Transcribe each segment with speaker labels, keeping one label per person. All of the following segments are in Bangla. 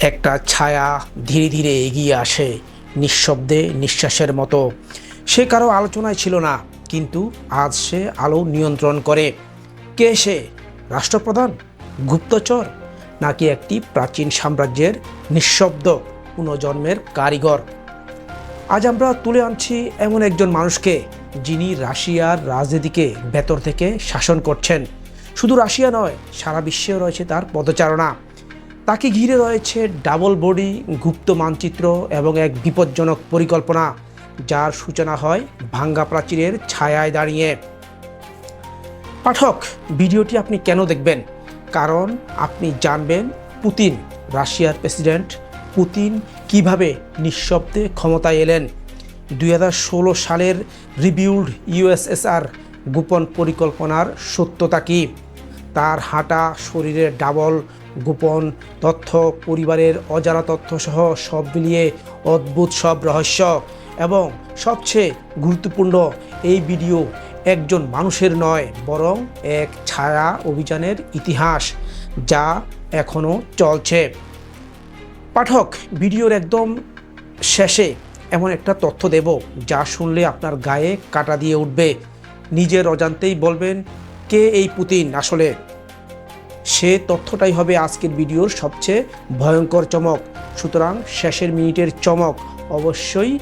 Speaker 1: একটা ছায়া ধীরে ধীরে এগিয়ে আসে নিঃশব্দে, নিঃশ্বাসের মতো। সে কারও আলোচনায় ছিল না, কিন্তু আজ সে আলো নিয়ন্ত্রণ করে। কে সে? রাষ্ট্রপ্রধান? গুপ্তচর? নাকি একটি প্রাচীন সাম্রাজ্যের নিঃশব্দ পুনর্জন্মের কারিগর? আজ আমরা তুলে আনছি এমন একজন মানুষকে, যিনি রাশিয়ার রাজনীতিকে ভেতর থেকে শাসন করছেন। শুধু রাশিয়া নয়, সারা বিশ্বেও রয়েছে তার পদচারণা। তাকে ঘিরে রয়েছে ডাবল বডি গুপ্ত মানচিত্র এবং এক বিপজ্জনক পরিকল্পনা, যার সূচনা হয় ভাঙ্গা প্রাচীরের ছায়ায় দাঁড়িয়ে। পাঠক, ভিডিওটি আপনি কেন দেখবেন? কারণ আপনি জানবেন পুতিন, রাশিয়ার প্রেসিডেন্ট, পুতিন কীভাবে নিঃশব্দে ক্ষমতায় এলেন। দুই হাজার ষোলো সালের রিবিউল্ড ইউএসএসআর গোপন পরিকল্পনার সত্যতা কী? তার হাঁটা শরীরের ডাবল গোপন তথ্য, পরিবারের অজানা তথ্য সহ সব মিলিয়ে অদ্ভুত সব রহস্য। এবং সবচেয়ে গুরুত্বপূর্ণ, এই ভিডিও একজন মানুষের নয়, বরং এক ছায়া অভিযানের ইতিহাস যা এখনও চলছে। পাঠক, ভিডিওর একদম শেষে এমন একটা তথ্য দেব, যা শুনলে আপনার গায়ে কাটা দিয়ে উঠবে। নিজের অজান্তেই বলবেন, কে এই পুতিন আসলে? সে তথ্যটাই হবে আজকের ভিডিওর সবচেয়ে ভয়ঙ্কর চমক। সুতরাং শেষের মিনিটের চমক অবশ্যই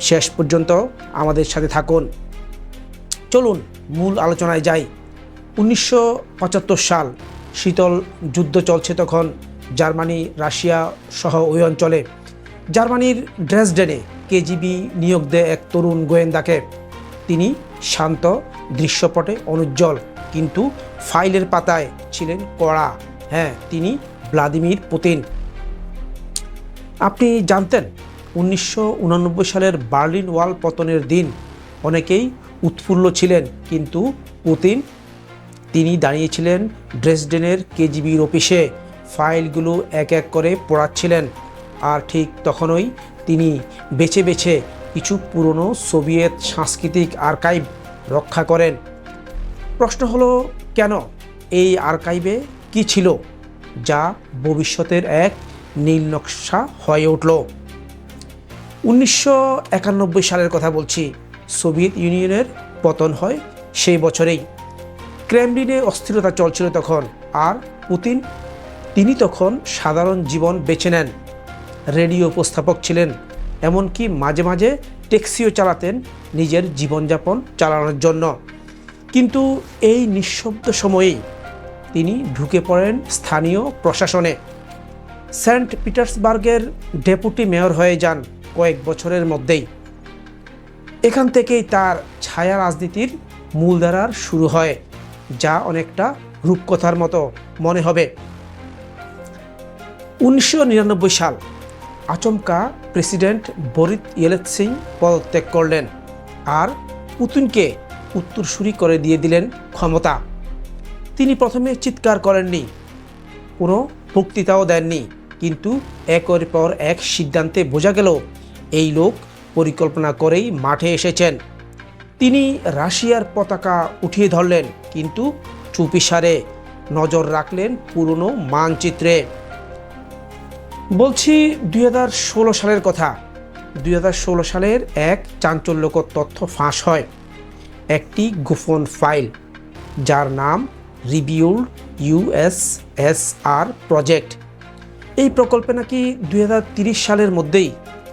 Speaker 1: শেষ পর্যন্ত আমাদের সাথে থাকুন। চলুন মূল আলোচনায় যাই। উনিশশো পঁচাত্তর সাল শীতল যুদ্ধ চলছে তখন জার্মানি, রাশিয়া সহ ওই অঞ্চলে। জার্মানির ড্রেসডেনে কেজিবি নিয়োগ দেয় এক তরুণ গোয়েন্দাকে। তিনি শান্ত দৃশ্যপটে অনুজ্জ্বল। কিন্তু ফাইলের পাতায় ছিলেন কড়া। হ্যাঁ তিনি ভ্লাদিমির পুতিন। আপনি জানতেন, উনিশশো সালের বার্লিন ওয়াল পতনের দিন অনেকেই উৎফুল্ল ছিলেন, কিন্তু পুতিন, তিনি দাঁড়িয়েছিলেন ড্রেসডেনের কেজিবির অফিসে। ফাইলগুলো এক এক করে পড়াচ্ছিলেন, আর ঠিক তখনই তিনি বেছে বেছে কিছু পুরনো সোভিয়েত সাংস্কৃতিক আর্কাইভ রক্ষা করেন। প্রশ্ন হলো, কেন এই আর্কাইভে কি ছিল যা ভবিষ্যতের এক নীল নকশা হয়ে উঠল? উনিশশো একানব্বই সালের কথা বলছি। সোভিয়েত ইউনিয়নের পতন হয় সেই বছরেই। ক্রেমলিনে অস্থিরতা চলছিল তখন, আর পুতিন, তিনি তখন সাধারণ জীবন বেছে নেন। রেডিও উপস্থাপক ছিলেন, এমনকি মাঝে মাঝে ট্যাক্সিও চালাতেন নিজের জীবনযাপন চালানোর জন্য। কিন্তু এই নিঃশব্দ সময়েই তিনি ঢুকে পড়েন স্থানীয় প্রশাসনে। সেন্ট পিটার্সবার্গের ডেপুটি মেয়র হয়ে যান কয়েক বছরের মধ্যেই। এখান থেকেই তার ছায়া রাজনীতির মূলধারার শুরু হয়, যা অনেকটা রূপকথার মতো মনে হবে। উনিশশো নিরানব্বই সাল আচমকা প্রেসিডেন্ট বরিত ইয়েলেৎসিং পদত্যাগ করলেন, আর পুতিনকে উত্তরসূরি করে দিয়ে দিলেন ক্ষমতা। তিনি প্রথমে চিৎকার করেননি, কোনো বক্তৃতাও দেননি, কিন্তু একের পর এক সিদ্ধান্তে বোঝা গেল, এই লোক পরিকল্পনা করেই মাঠে এসেছেন। তিনি রাশিয়ার পতাকা উঠিয়ে ধরলেন, কিন্তু চুপিসারে নজর রাখলেন পুরনো মানচিত্রে। বলছি দুই হাজার ষোলো সালের কথা। দুই হাজার ষোলো সালের এক চাঞ্চল্যকর তথ্য ফাঁস হয়। একটি গোপন ফাইল, যার নাম রিভিউল্ড ইউএসএসআর প্রজেক্ট। এই প্রকল্পে নাকি দুই সালের মধ্যেই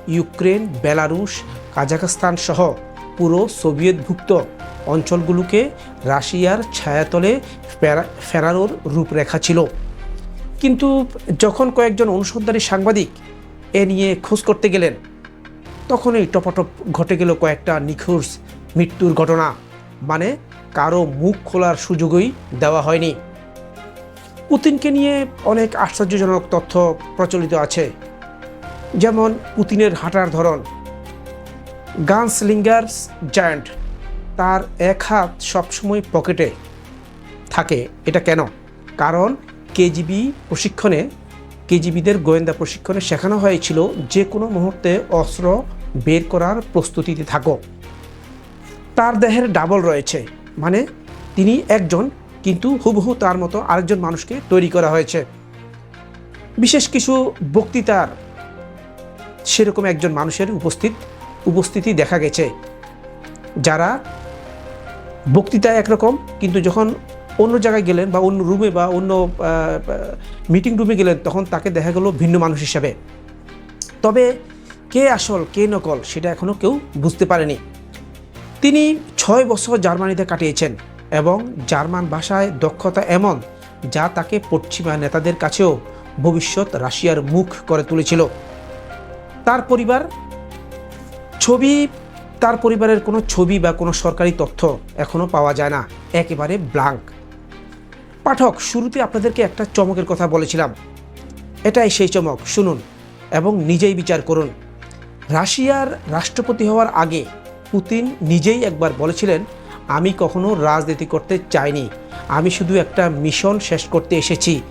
Speaker 1: ইউক্রেন, বেলারুশ, কাজাখস্তান সহ পুরো সোভিয়েতভুক্ত অঞ্চলগুলোকে রাশিয়ার ছায়াতলে ফেরা- ফেরানোর রূপরেখা ছিল। কিন্তু যখন কয়েকজন অনুসন্ধানী সাংবাদিক এ নিয়ে খোঁজ করতে গেলেন, তখনই টপাটপ ঘটে গেল কয়েকটা নিখোঁজ মৃত্যুর ঘটনা। মানে কারও মুখ খোলার সুযোগই দেওয়া হয়নি। পুতিনকে নিয়ে অনেক আশ্চর্যজনক তথ্য প্রচলিত আছে। যেমন পুতিনের হাঁটার ধরন। গান্স লিঙ্গার্স জায়ান্ট, তার এক হাত সবসময় পকেটে থাকে। এটা কেন? কারণ কেজিবি প্রশিক্ষণে, কেজিবিদের গোয়েন্দা প্রশিক্ষণে শেখানো হয়েছিল যে কোনো মুহূর্তে অস্ত্র বের করার প্রস্তুতিতে থাকো। তার দেহের ডাবল রয়েছে। মানে তিনি একজন, কিন্তু হুবহু তার মতো আরেকজন মানুষকে তৈরি করা হয়েছে। বিশেষ কিছু বক্তৃতার সেরকম একজন মানুষের উপস্থিত, উপস্থিতি দেখা গেছে। যারা বক্তৃতা একরকম, কিন্তু যখন অন্য জায়গায় গেলেন বা অন্য রুমে বা অন্য মিটিং রুমে গেলেন, তখন তাকে দেখা গেল ভিন্ন মানুষ হিসাবে। তবে কে আসল, কে নকল, সেটা এখনও কেউ বুঝতে পারেনি। তিনি ছয় বছর জার্মানিতে কাটিয়েছেন এবং জার্মান ভাষায় দক্ষতা এমন যা তাকে পশ্চিমা নেতাদের কাছেও ভবিষ্যৎ রাশিয়ার মুখ করে তুলেছিল। তার পরিবার ছবি, তার পরিবারের কোনো ছবি বা কোনো সরকারি তথ্য এখনও পাওয়া যায় না, একেবারে ব্লাঙ্ক। পাঠক, শুরুতে আপনাদেরকে একটা চমকের কথা বলেছিলাম। এটাই সেই চমক, শুনুন এবং নিজেই বিচার করুন। রাশিয়ার রাষ্ট্রপতি হওয়ার আগে পুতিন নিজেই একবার বলেছিলেন, আমি কখনো রাজনীতি করতে চাইনি। আমি শুধু একটা মিশন শেষ করতে এসেছি।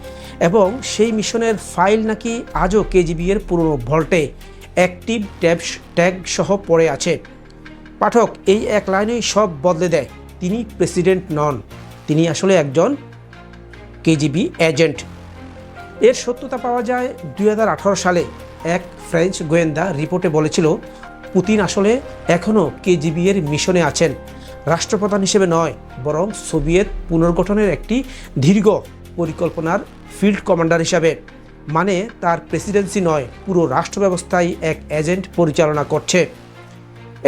Speaker 1: এবং সেই মিশনের ফাইল নাকি আজও কেজিবি এর পুরনো ভল্টে, অ্যাক্টিভ ট্যাব ট্যাগ সহ পড়ে আছে। পাঠক, এই এক লাইনেই সব বদলে দেয়। তিনি প্রেসিডেন্ট নন। তিনি আসলে একজন কেজিবি এজেন্ট। এর সত্যতা পাওয়া যায় দুই হাজার আঠারো সালে। এক ফ্রেঞ্চ গোয়েন্দা রিপোর্টে বলেছিল পুতিন আসলে এখনও কেজিবি এর মিশনে আছেন। রাষ্ট্রপ্রধান হিসেবে নয়, বরং সোভিয়েত পুনর্গঠনের একটি দীর্ঘ পরিকল্পনার ফিল্ড কমান্ডার হিসাবে। মানে তার প্রেসিডেন্সি নয়, পুরো রাষ্ট্র ব্যবস্থায় এক এজেন্ট পরিচালনা করছে।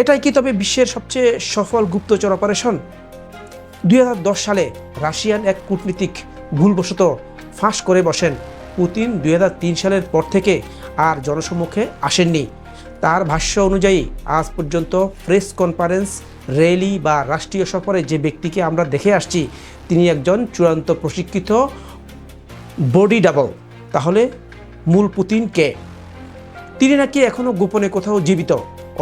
Speaker 1: এটাই কি তবে বিশ্বের সবচেয়ে সফল গুপ্তচর অপারেশন? দুই হাজার দশ সালে রাশিয়ান এক কূটনীতিক ভুলবশত ফাঁস করে বসেন। পুতিন দুই হাজার তিন সালের পর থেকে আর জনসম্মুখে আসেননি। তার ভাষ্য অনুযায়ী, আজ পর্যন্ত প্রেস কনফারেন্স, র্যালি বা রাষ্ট্রীয় সফরে যে ব্যক্তিকে আমরা দেখে আসছি, তিনি একজন চূড়ান্ত প্রশিক্ষিত বডি ডাবল। তাহলে মূল পুতিন কে? তিনি নাকি এখনও গোপনে কোথাও জীবিত,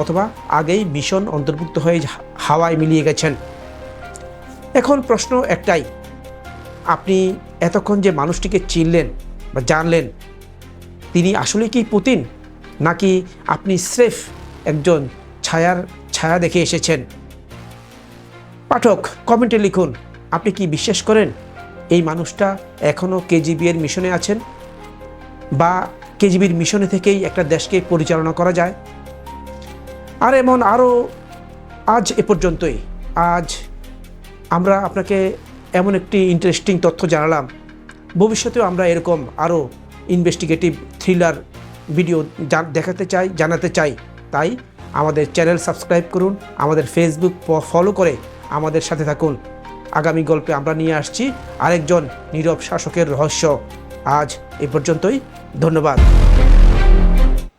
Speaker 1: অথবা আগেই মিশন অন্তর্ভুক্ত হয়ে হাওয়ায় মিলিয়ে গেছেন? এখন প্রশ্ন একটাই, আপনি এতক্ষণ যে মানুষটিকে চিনলেন বা জানলেন, তিনি আসলে কি পুতিন? নাকি আপনি স্রেফ একজন ছায়ার, ছায়া দেখে এসেছেন? পাঠক, কমেন্টে লিখুন, আপনি কি বিশ্বাস করেন এই মানুষটা এখনও কেজিবি এর মিশনে আছেন? বা কেজিবির মিশনে থেকেই একটা দেশকে পরিচালনা করা যায়? আর এমন আরও আজ এ পর্যন্তই। আজ আমরা আপনাকে এমন একটি ইন্টারেস্টিং তথ্য জানালাম। ভবিষ্যতেও আমরা এরকম আরও ইনভেস্টিগেটিভ থ্রিলার ভিডিও দেখাতে চাই, জানাতে চাই। তাই আমাদের চ্যানেল সাবস্ক্রাইব করুন, আমাদের ফেসবুক ফলো করে আমাদের সাথে থাকুন। আগামী গল্পে আমরা নিয়ে আসছি আরেকজন নীরব শাসকের রহস্য। আজ এ পর্যন্তই, ধন্যবাদ।